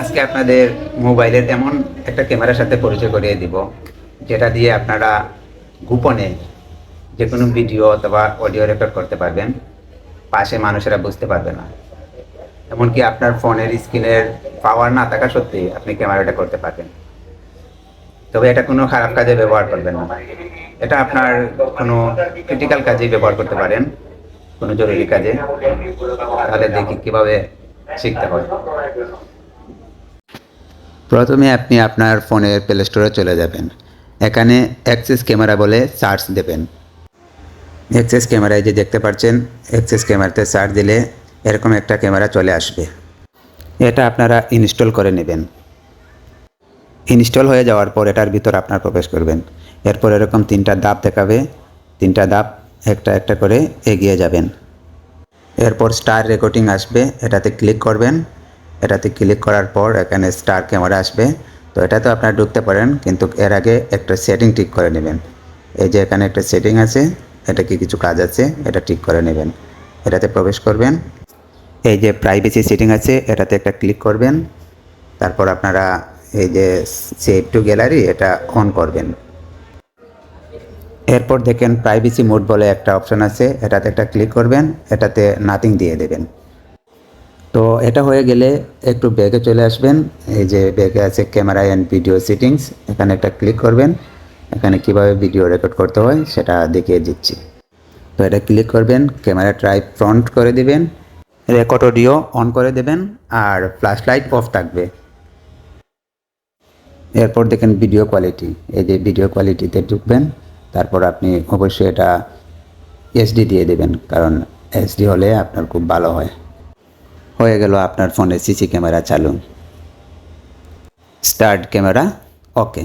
আজকে আপনাদের মোবাইলের এমন একটা ক্যামেরার সাথে পরিচয় করিয়ে দিব, যেটা দিয়ে আপনারা গোপনে যে কোনো ভিডিও অথবা অডিও রেকর্ড করতে পারবেন, পাশে মানুষেরা বুঝতে পারবে না। এমনকি আপনার ফোনের স্ক্রিনের পাওয়ার না থাকা সত্ত্বেও আপনি ক্যামেরাটা করতে পারবেন। তবে এটা কোনো খারাপ কাজে ব্যবহার করবেন না। এটা আপনার কোনো ক্রিটিক্যাল কাজে ব্যবহার করতে পারেন, কোনো জরুরি কাজে। তাহলে দেখি কীভাবে শিখতে হয়। প্রথমে আপনি আপনার ফোনের প্লে স্টোরে চলে যাবেন। এখানে অ্যাক্সেস ক্যামেরা বলে সার্চ দেবেন। অ্যাক্সেস ক্যামেরায় যে দেখতে পাচ্ছেন অ্যাক্সেস ক্যামেরাতে সার্চ দিলে এরকম একটা ক্যামেরা চলে আসবে। এটা আপনারা ইনস্টল করে নেবেন। ইনস্টল হয়ে যাওয়ার পর এটার ভিতর আপনার প্রবেশ করবেন। এরপর এরকম তিনটা ধাপ দেখাবে। তিনটা ধাপ একটা একটা করে এগিয়ে যাবেন। এরপর স্টার রেকর্ডিং আসবে, এটাতে ক্লিক করবেন। এটাতে ক্লিক করার পর এখানে স্টার ক্যামেরা আসবে। তো এটাতে আপনারা ঢুকতে পারেন, কিন্তু এর আগে একটা সেটিং ঠিক করে নেবেন। এই যে এখানে একটা সেটিং আছে, এটা কি কিছু কাজ আছে, এটা ঠিক করে নেবেন। এটাতে প্রবেশ করবেন। এই যে প্রাইভেসি সেটিং আছে, এটাতে একটা ক্লিক করবেন। তারপর আপনারা এই যে সেভ টু গ্যালারি এটা অন করবেন। এরপর দেখেন প্রাইভেসি মোড বলে একটা অপশন আছে, এটাতে একটা ক্লিক করবেন, এটাতে নাথিং দিয়ে দেবেন। তো এটা হয়ে গেলে একটু ব্যাগে চলে আসবেন, এই যে ব্যাগে আছে ক্যামেরা অ্যান্ড ভিডিও সেটিংস এখানে একটা ক্লিক করবেন, এখানে কীভাবে ভিডিও রেকর্ড করতে হয় সেটা দেখিয়ে দিচ্ছি। তো এটা ক্লিক করবেন ক্যামেরা ট্রাই ফ্রন্ট করে দিবেন রেকর্ড অডিও অন করে দেবেন, আর ফ্ল্যাশ লাইট অফ থাকবে। এরপর দেখেন ভিডিও কোয়ালিটি এই যে ভিডিও কোয়ালিটিতে ঢুকবেন। তারপর আপনি অবশ্যই এটা এসডি দিয়ে দেবেন, কারণ এসডি হলে আপনার খুব ভালো হয়। হয়ে গেল আপনার ফোনে সিসি ক্যামেরা চালু। Start camera okay